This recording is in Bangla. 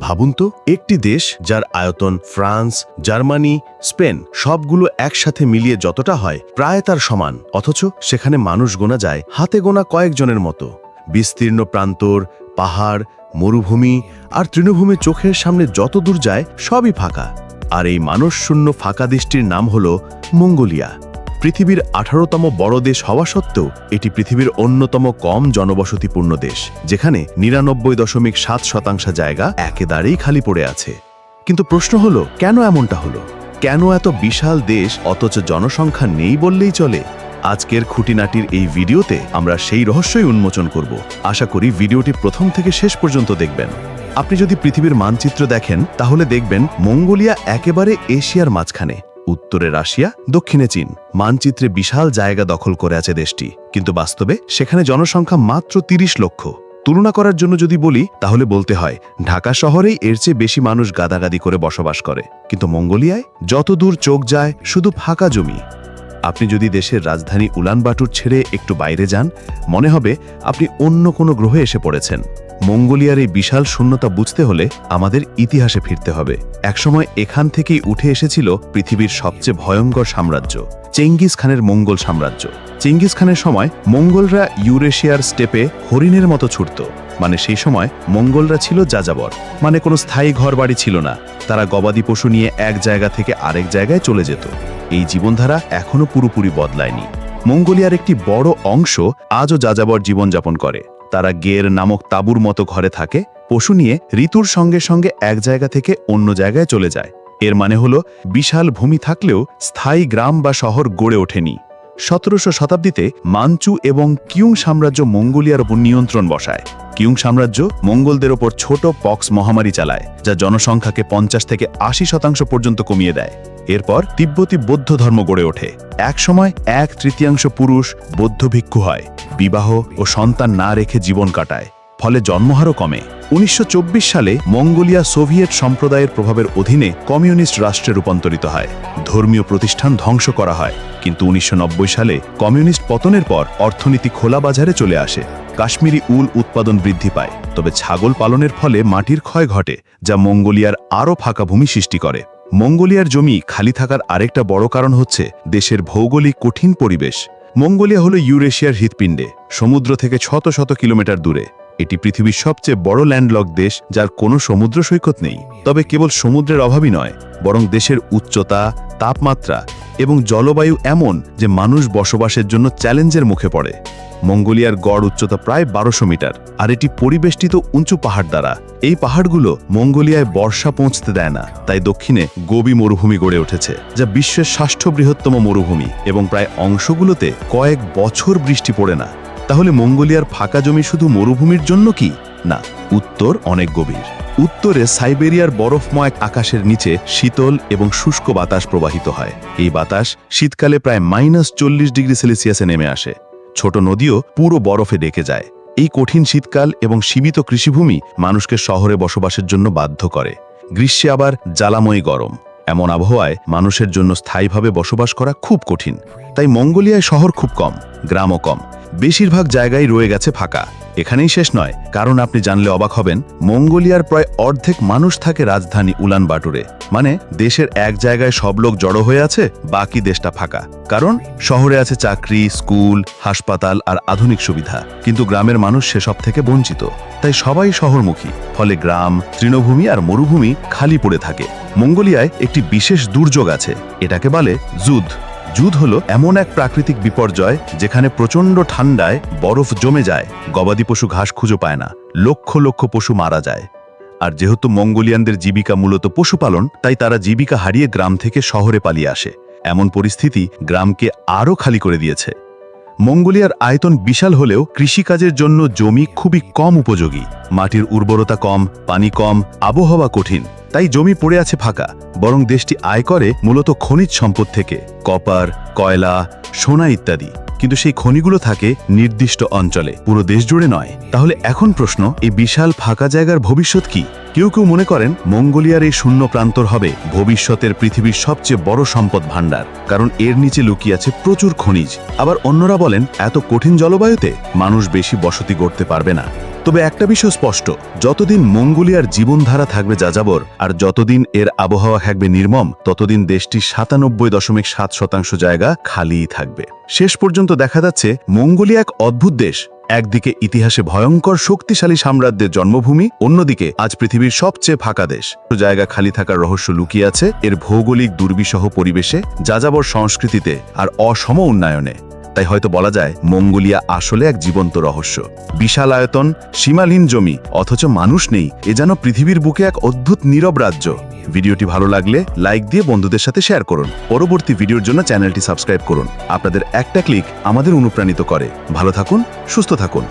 ভাবুন তো, একটি দেশ যার আয়তন ফ্রান্স, জার্মানি, স্পেন সবগুলো একসাথে মিলিয়ে যতটা হয় প্রায় তার সমান। অথচ সেখানে মানুষ গোনা যায় হাতে গোনা কয়েকজনের মতো। বিস্তীর্ণ প্রান্তর, পাহাড়, মরুভূমি আর তৃণভূমি চোখের সামনে যত দূর যায় সবই ফাঁকা। আর এই মানুষশূন্য ফাঁকা দেশটির নাম হল মঙ্গোলিয়া। পৃথিবীর আঠারোতম বড় দেশ হওয়া সত্ত্বেও এটি পৃথিবীর অন্যতম কম জনবসতিপূর্ণ দেশ, যেখানে নিরানব্বই দশমিক সাত শতাংশ জায়গা একেবারেই খালি পড়ে আছে। কিন্তু প্রশ্ন হলো, কেন এমনটা হলো? কেন এত বিশাল দেশ অথচ জনসংখ্যা নেই বললেই চলে? আজকের খুঁটিনাটির এই ভিডিওতে আমরা সেই রহস্যই উন্মোচন করব। আশা করি ভিডিওটি প্রথম থেকে শেষ পর্যন্ত দেখবেন। আপনি যদি পৃথিবীর মানচিত্র দেখেন, তাহলে দেখবেন মঙ্গোলিয়া একেবারে এশিয়ার মাঝখানে। উত্তরে রাশিয়া, দক্ষিণে চীন। মানচিত্রে বিশাল জায়গা দখল করে আছে দেশটি। কিন্তু বাস্তবে সেখানে জনসংখ্যা মাত্র ৩০ লক্ষ। তুলনা করার জন্য যদি বলি, তাহলে বলতে হয়, ঢাকা শহরেই এর চেয়ে বেশি মানুষ গাদাগাদি করে বসবাস করে। কিন্তু মঙ্গোলিয়ায় যত দূর চোখ যায়, শুধু ফাঁকা জমি। আপনি যদি দেশের রাজধানী উলানবাটুর ছেড়ে একটু বাইরে যান, মনে হবে আপনি অন্য কোনো গ্রহে এসে পড়েছেন। মঙ্গোলিয়ার এই বিশাল শূন্যতা বুঝতে হলে আমাদের ইতিহাসে ফিরতে হবে। একসময় এখান থেকেই উঠে এসেছিল পৃথিবীর সবচেয়ে ভয়ঙ্কর সাম্রাজ্য, চেঙ্গিস খানের মঙ্গল সাম্রাজ্য। চেঙ্গিস খানের সময় মঙ্গলরা ইউরেশিয়ার স্টেপে হরিণের মতো ছুটত মানে সেই সময় মঙ্গলরা ছিল যাযাবর মানে কোনো স্থায়ী ঘরবাড়ি ছিল না। তারা গবাদি পশু নিয়ে এক জায়গা থেকে আরেক জায়গায় চলে যেত। এই জীবনধারা এখনও পুরোপুরি বদলায়নি। মঙ্গোলিয়ার একটি বড় অংশ আজও যাযাবর জীবনযাপন করে। তারা গের নামক তাঁবুর মতো ঘরে থাকে, পশু নিয়ে ঋতুর সঙ্গে সঙ্গে এক জায়গা থেকে অন্য জায়গায় চলে যায়। এর মানে হলো, বিশাল ভূমি থাকলেও স্থায়ী গ্রাম বা শহর গড়ে ওঠেনি। সতেরোশো শতাব্দীতে মানচু এবং কিউং সাম্রাজ্য মঙ্গোলিয়ার উপর নিয়ন্ত্রণ বসায়। কিউং সাম্রাজ্য মঙ্গলদের ওপর ছোট পক্স মহামারী চালায়, যা জনসংখ্যাকে পঞ্চাশ থেকে আশি শতাংশ পর্যন্ত কমিয়ে দেয়। এরপর তিব্বতী বৌদ্ধ ধর্ম গড়ে ওঠে। একসময় এক তৃতীয়াংশ পুরুষ বৌদ্ধ ভিক্ষু হয়। বিবাহ ও সন্তান না রেখে জীবন কাটায়, ফলে জন্মহারও কমে। উনিশশো চব্বিশ সালে মঙ্গোলিয়া সোভিয়েত সম্প্রদায়ের প্রভাবের অধীনে কমিউনিস্ট রাষ্ট্রে রূপান্তরিত হয়। ধর্মীয় প্রতিষ্ঠান ধ্বংস করা হয়, কিন্তু উনিশশো নব্বই সালে কমিউনিস্ট পতনের পর অর্থনীতি খোলা বাজারে চলে আসে। কাশ্মীরি উল উৎপাদন বৃদ্ধি পায়, তবে ছাগল পালনের ফলে মাটির ক্ষয় ঘটে, যা মঙ্গোলিয়ার আরও ফাঁকা ভূমি সৃষ্টি করে। মঙ্গোলিয়ার জমি খালি থাকার আরেকটা বড় কারণ হচ্ছে দেশের ভৌগোলিক কঠিন পরিবেশ। মঙ্গোলিয়া হলো ইউরেশিয়ার হৃৎপিণ্ডে, সমুদ্র থেকে শত শত কিলোমিটার দূরে। এটি পৃথিবীর সবচেয়ে বড় ল্যান্ডলক দেশ, যার কোনো সমুদ্র সৈকত নেই। তবে কেবল সমুদ্রের অভাবই নয়, বরং দেশের উচ্চতা, তাপমাত্রা এবং জলবায়ু এমন যে মানুষ বসবাসের জন্য চ্যালেঞ্জের মুখে পড়ে। মঙ্গোলিয়ার গড় উচ্চতা প্রায় বারোশো মিটার, আর এটি পরিবেষ্টিত উঁচু পাহাড় দ্বারা। এই পাহাড়গুলো মঙ্গোলিয়ায় বর্ষা পৌঁছতে দেয় না, তাই দক্ষিণে গোবি মরুভূমি গড়ে উঠেছে, যা বিশ্বের ষষ্ঠ বৃহত্তম মরুভূমি, এবং প্রায় অংশগুলোতে কয়েক বছর বৃষ্টি পড়ে না। তাহলে মঙ্গোলিয়ার ফাঁকা জমি শুধু মরুভূমির জন্য কি? না, উত্তর অনেক গভীর। উত্তরে সাইবেরিয়ার বরফময় আকাশের নিচে শীতল এবং শুষ্ক বাতাস প্রবাহিত হয়। এই বাতাস শীতকালে প্রায় মাইনাস চল্লিশ ডিগ্রি সেলসিয়াসে নেমে আসে। ছোট নদীও পুরো বরফে ডেকে যায়। এই কঠিন শীতকাল এবং সীমিত কৃষিভূমি মানুষকে শহরে বসবাসের জন্য বাধ্য করে। গ্রীষ্মে আবার জ্বালাময়ী গরম। এমন আবহাওয়ায় মানুষের জন্য স্থায়ীভাবে বসবাস করা খুব কঠিন। তাই মঙ্গোলিয়ায় শহর খুব কম, গ্রামও কম। বেশিরভাগ জায়গায় রয়ে গেছে ফাঁকা। এখানেই শেষ নয়, কারণ আপনি জানলে অবাক হবেন, মঙ্গোলিয়ার প্রায় অর্ধেক মানুষ থাকে রাজধানী উলান বাটুরে মানে দেশের এক জায়গায় সব লোক জড়ো হয়ে আছে, বাকি দেশটা ফাঁকা। কারণ, শহরে আছে চাকরি, স্কুল, হাসপাতাল আর আধুনিক সুবিধা। কিন্তু গ্রামের মানুষ সেসব থেকে বঞ্চিত। তাই সবাই শহরমুখী। ফলে গ্রাম, তৃণভূমি আর মরুভূমি খালি পড়ে থাকে। মঙ্গোলিয়ায় একটি বিশেষ দুর্যোগ আছে। এটাকে বলে যুদ্ধ। যুদ হল এমন এক প্রাকৃতিক বিপর্যয় যেখানে প্রচণ্ড ঠান্ডায় বরফ জমে যায়, গবাদি পশু ঘাস খুঁজে পায় না, লক্ষ লক্ষ পশু মারা যায়। আর যেহেতু মঙ্গোলিয়ানদের জীবিকা মূলত পশুপালন, তাই তারা জীবিকা হারিয়ে গ্রাম থেকে শহরে পালিয়ে আসে। এমন পরিস্থিতি গ্রামকে আরও খালি করে দিয়েছে। মঙ্গোলিয়ার আয়তন বিশাল হলেও কৃষিকাজের জন্য জমি খুবই কম উপযোগী। মাটির উর্বরতা কম, পানি কম, আবহাওয়া কঠিন, তাই জমি পড়ে আছে ফাঁকা। বরং দেশটি আয় করে মূলত খনিজ সম্পদ থেকে, কপার, কয়লা, সোনা ইত্যাদি। কিন্তু সেই খনিগুলো থাকে নির্দিষ্ট অঞ্চলে। পুরো দেশ জুড়ে নয়। তাহলে এখন প্রশ্ন, এই বিশাল ফাঁকা জায়গার ভবিষ্যৎ কি? কেউ কেউ মনে করেন, মঙ্গোলিয়ার এই শূন্য প্রান্তর হবে ভবিষ্যতের পৃথিবীর সবচেয়ে বড় সম্পদ ভাণ্ডার। কারণ এর নিচে লুকিয়ে আছে প্রচুর খনিজ। আবার অন্যরা বলেন, এত কঠিন জলবায়ুতে মানুষ বেশি বসতি গড়তে পারবে না। তবে একটা বিষয় স্পষ্ট, যতদিন মঙ্গোলিয়ার জীবনধারা থাকবে যাযাবর আর যতদিন এর আবহাওয়া থাকবে নির্মম, ততদিন দেশটির সাতানব্বই দশমিক সাত শতাংশ জায়গা খালিই থাকবে। শেষ পর্যন্ত দেখা যাচ্ছে, মঙ্গোলিয়া এক অদ্ভুত দেশ। একদিকে ইতিহাসে ভয়ঙ্কর শক্তিশালী সাম্রাজ্যের জন্মভূমি, অন্যদিকে আজ পৃথিবীর সবচেয়ে ফাঁকা দেশ। জায়গা খালি থাকার রহস্য লুকিয়ে আছে এর ভৌগোলিক দুর্বিসহ পরিবেশে, যাযাবর সংস্কৃতিতে আর অসম উন্নয়নে। তাই হয়তো বলা যায় মঙ্গোলিয়া আসলে এক জীবন্ত রহস্য। বিশাল আয়তন সীমালীন জমি, অথচ মানুষ নেই, এ যেন পৃথিবীর বুকে এক অদ্ভুত নীরব রাজ্য। ভিডিওটি ভালো লাগলে লাইক দিয়ে বন্ধুদের সাথে শেয়ার করুন। পরবর্তী ভিডিওর জন্য চ্যানেলটি সাবস্ক্রাইব করুন। আপনাদের একটা ক্লিক আমাদের অনুপ্রাণিত করে। ভালো থাকুন, সুস্থ থাকুন।